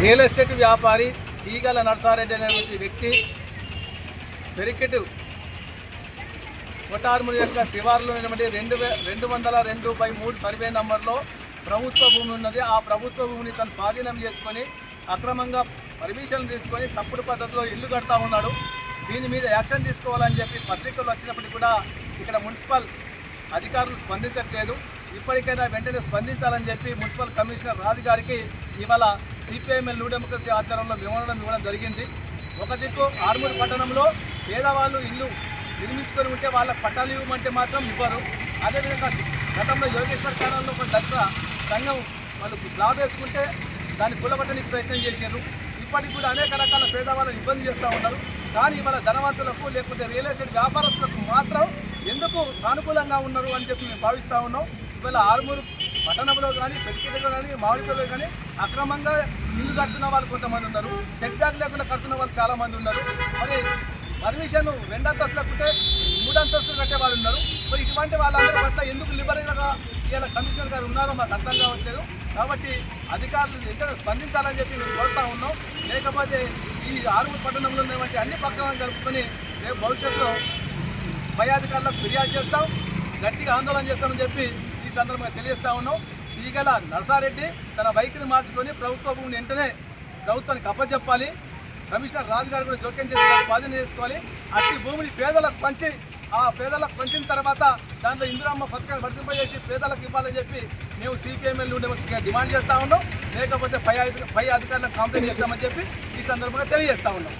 Real estate వ్యాపారి ఈగల నర్సారెడ్డి అనేటువంటి వ్యక్తి పెరికెట్ కొటార్ముడి యొక్క శివారులో ఉన్నటువంటి రెండు వే రెండు వందల రెండు బై మూడు సర్వే నంబర్లో ప్రభుత్వ భూమి ఉన్నది. ఆ ప్రభుత్వ భూమిని తను స్వాధీనం చేసుకొని అక్రమంగా పర్మిషన్ తీసుకొని తప్పుడు పద్ధతిలో ఇల్లు కడతా ఉన్నాడు. దీని మీద యాక్షన్ తీసుకోవాలని చెప్పి పత్రికలు వచ్చినప్పటికీ కూడా ఇక్కడ మున్సిపల్ అధికారులు స్పందించట్లేదు. ఇప్పటికైనా వెంటనే స్పందించాలని చెప్పి మున్సిపల్ కమిషనర్ రాజు గారికి ఇవాళ సిపిఐఎంఎల్ న్యూ డెమోక్రసీ ఆధ్వర్యంలో వివరణ ఇవ్వడం జరిగింది. ఒక దిక్కు ఆర్మూరు పట్టణంలో పేదవాళ్ళు ఇల్లు నిర్మించుకొని ఉంటే వాళ్ళకి పట్టాలు ఇవ్వమంటే మాత్రం ఇవ్వరు. అదేవిధంగా గతంలో యోగేశ్వర్ కాలంలో ఒక దగ్గర సంఘం వాళ్ళు లాభ వేసుకుంటే దాన్ని కులబట్టడానికి ప్రయత్నం చేశారు ఇప్పటికి కూడా అనేక రకాల పేదవాళ్ళని ఇబ్బంది చేస్తూ ఉన్నారు. కానీ ఇవాళ ధనవంతులకు లేకపోతే రియల్ ఎస్టేట్ వ్యాపారస్తులకు మాత్రం ఎందుకు సానుకూలంగా ఉన్నారు అని చెప్పి మేము భావిస్తూ ఉన్నాం. ఇవాళ ఆరుమూరు పట్టణంలో కానీ పెరికేటలో కానీ మామిడిపల్లిలో కానీ అక్రమంగా ఇల్లు కడుతున్న వాళ్ళు కొంతమంది ఉన్నారు. సెట్ బ్యాక్ లేకుండా కడుతున్న వాళ్ళు చాలా మంది ఉన్నారు. మరి పర్మిషన్ రెండు అంతస్తులు లేకుంటే మూడు అంతస్తులు కట్టే వాళ్ళు ఉన్నారు. మరి ఇటువంటి వాళ్ళందరి పట్ల ఎందుకు లిబరల్గా ఇలా కమిషనర్ గారు ఉన్నారో మాకు అర్థం కావట్లేదు. కాబట్టి అధికారులు ఎక్కడ స్పందించాలని చెప్పి మేము కోరుతా ఉన్నాం. లేకపోతే ఈ ఆరుగురు పట్టణంలో ఉన్నటువంటి అన్ని పక్కన జరుపుకొని రేపు భవిష్యత్తులో పై అధికారులకు ఫిర్యాదు చేస్తాం. గట్టిగా ఆందోళన చేస్తామని చెప్పి సందర్భంగా తెలియజేస్తా ఉన్నాం. ఈగల నరసారెడ్డి తన బైక్ని మార్చుకొని ప్రభుత్వ భూమిని వెంటనే ప్రభుత్వానికి అప్పచెప్పాలి కమిషనర్ రాజు గారు కూడా జోక్యం చేసి స్వాధీనం చేసుకోవాలి. అట్టి భూమిని పేదలకు పంచి ఆ పేదలకు పంచిన తర్వాత దాంట్లో ఇందిరామ్మ పథకాన్ని వర్తింపజేసి పేదలకు ఇవ్వాలని చెప్పి మేము సిపిఎంఎల్ నుండి డిమాండ్ చేస్తా ఉన్నాం. లేకపోతే పై పై అధికారులకు కంప్లైంట్ చేస్తామని చెప్పి ఈ సందర్భంగా తెలియజేస్తా ఉన్నాం.